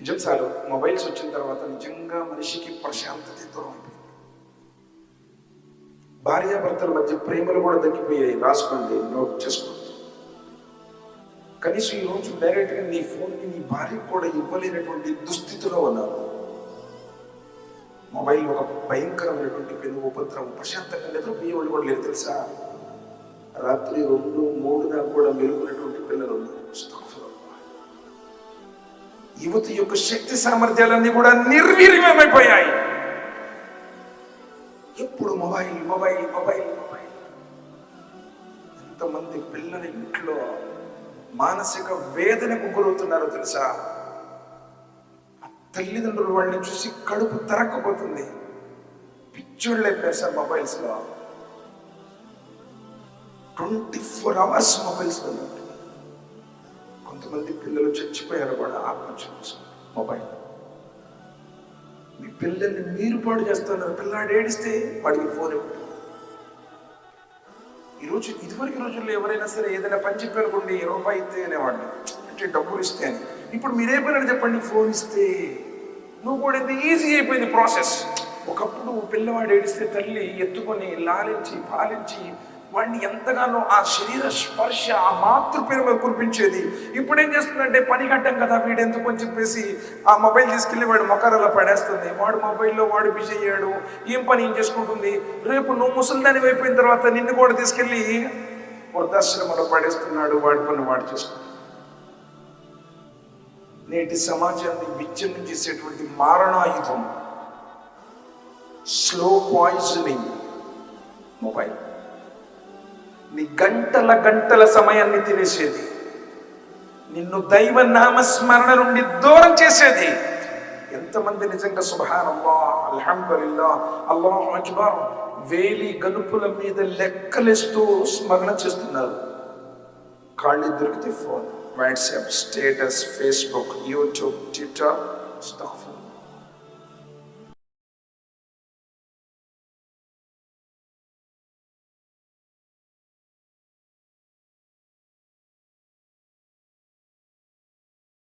నిజం చాలు మొబైల్స్ వచ్చిన తర్వాత నిజంగా మనిషికి ప్రశాంతత దూరం అయిపోయింది. భార్యాభర్తల మధ్య ప్రేమలు కూడా తగ్గిపోయాయి రాసుకోండి నోట్ చేసుకోండి. కనీసం ఈ రోజు నీ ఫోన్కి నీ భార్యకు కూడా ఇవ్వలేనటువంటి దుస్థితిలో ఉన్నారు. మొబైల్ ఒక భయంకరమైనటువంటి పెను ఉపద్రవం ప్రశాంతంగా నిద్రపోయే వాళ్ళు కూడా లేదు తెలుసా? రాత్రి రెండు మూడు దాకా కూడా మెలుగునటువంటి యువతి యొక్క శక్తి సామర్థ్యాలన్నీ కూడా నిర్వీర్యమైపోయాయి. ఎప్పుడు మొబైల్ మొబైల్ మొబైల్ మొబైల్. ఎంతమంది పిల్లల ఇంట్లో మానసిక వేదనకు గురవుతున్నారో తెలుసా? ఆ తల్లిదండ్రులు వాళ్ళని చూసి కడుపు తరక్కపోతుంది. పిచ్చోళ్ళే పేసారు సార్ మొబైల్స్లో ట్వంటీ ఫోర్ అవర్స్ మొబైల్స్లో ఉంటుంది కొంతమంది పిల్లలు చచ్చిపోయారు కూడా ఆత్మహత్య మొబైల్. మీ పిల్లల్ని మీరు పాడు చేస్తున్నారు. పిల్లాడు ఏడిస్తే వాడికి ఫోన్ ఇవ్వండి ఈరోజు ఇదివరకు రోజుల్లో ఎవరైనా సరే ఏదైనా పని చెప్పారనుకోండి రూపాయి ఇస్తే అనేవాడిని. అంటే డబ్బులు ఇస్తే అని. ఇప్పుడు మీరే పని చెప్పండి? ఫోన్ ఇస్తే. నువ్వు కూడా ఎంత ఈజీ అయిపోయింది ప్రాసెస్ ఒకప్పుడు పిల్లవాడు ఏడిస్తే తల్లి ఎత్తుకొని లాలించి పాలించి వాడిని ఎంతగానో ఆ శరీర స్పర్శ ఆ మాతృ ప్రేమ కురిపించేది. ఇప్పుడు ఏం చేస్తుందంటే పని కట్టం కదా వీడు ఎందుకు అని చెప్పేసి ఆ మొబైల్ తీసుకెళ్ళి వాడు మొక్కరలో పడేస్తుంది. వాడు మొబైల్లో వాడు బిజీ అయ్యాడు. ఏం పని ఏం చేసుకుంటుంది? రేపు నువ్వు ముసలిదాని అయిపోయిన తర్వాత నిన్ను కూడా తీసుకెళ్ళి వృద్ధాశ్రమంలో పడేస్తున్నాడు. వాడి పని వాడు చేసుకుంటాడు. నేటి సమాజాన్ని విచ్ఛిన్నం చేసేటువంటి మారణాయుధం. స్లో పాయిజనింగ్ మొబైల్ నీ గంటల గంటల సమయాన్ని తినేసేది. నిన్ను దైవ నామస్మరణ నుండి దూరం చేసేది. ఎంతమంది నిజంగా సుభానల్లా అల్హమ్దుల్లా అల్లాహు అక్బర్ వేలి గనుపుల మీద లెక్కలేస్తూ స్మరణ చేస్తున్నారు. ఖాళీ దొరికితే phone WhatsApp status Facebook YouTube Twitter stuff